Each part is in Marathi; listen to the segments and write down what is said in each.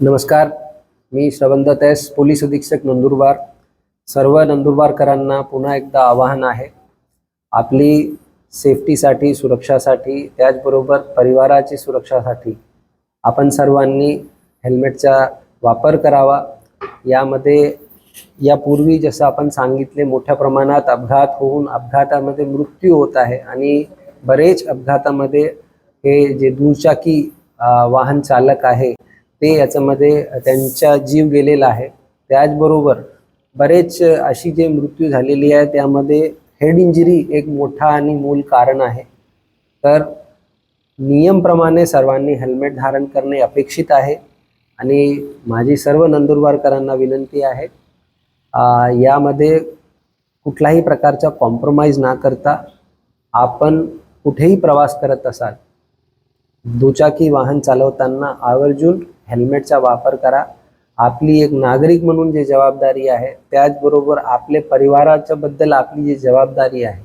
नमस्कार. मी श्रवंद तैस पोलीस अधीक्षक नंदुरबार. सर्व नंदुरबारकरांना पुन्हा एकदा आवाहन आहे. आपली सेफ्टीसाठी सुरक्षासाठी त्याचबरोबर परिवाराची सुरक्षासाठी आपण सर्वांनी हेल्मेटचा वापर करावा. यामध्ये यापूर्वी जसं आपण सांगितले मोठ्या प्रमाणात अपघात होऊन अपघातामध्ये मृत्यू होत आहे आणि बरेच अपघातामध्ये हे जे दुचाकी वाहन चालक आहे ते याच्यामध्ये त्यांचा जीव गेलेला आहे. त्याचबरोबर बरेच अशी जे मृत्यू झालेली आहे त्यामध्ये हेड इंजरी एक मोठा आणि मूल कारण आहे. तर नियमप्रमाणे सर्वांनी हेल्मेट धारण करणे अपेक्षित आहे. आणि माझी सर्व नंदुरबारकरांना विनंती आहे यामध्ये कुठल्याही प्रकारचा कॉम्प्रोमाइज ना करता आपण कुठेही प्रवास करत असाल दुचाकी वाहन चालवताना आवर्जून हेल्मेटचा वापर करा. आपली एक नागरिक म्हणून जी जबाबदारी आहे त्याचबरोबर आपले परिवाराच्या बद्दल आपली जी जबाबदारी आहे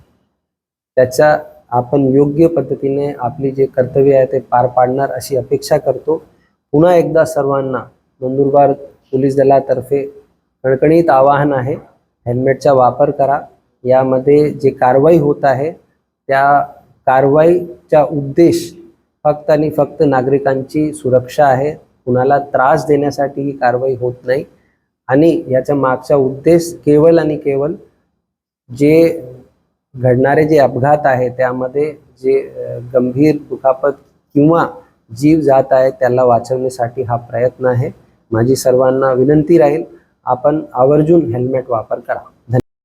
त्याचा आपण योग्य पद्धतीने आपली जे कर्तव्य आहे ते पार पाडणार अशी अपेक्षा करतो. पुन्हा एकदा सर्वांना नंदुरबार पोलीस दलातर्फे कणकणीत आवाहन आहे हेल्मेटचा वापर करा. यामध्ये जे कारवाई होत आहे त्या कारवाईचा उद्देश फक्त आणि फक्त नागरिकांची सुरक्षा आहे. कुणाला त्रास देण्यासाठी ही कारवाई होत नाही. आणि याच्या मागचा उद्देश केवळ आणि केवळ जे घडणारे जे अपघात आहे त्यामध्ये जे गंभीर दुखापत किंवा जीव जात आहे त्याला वाचवण्यासाठी हा प्रयत्न आहे. माझी सर्वांना विनंती राहील आपण आवर्जून हेल्मेट वापर करा.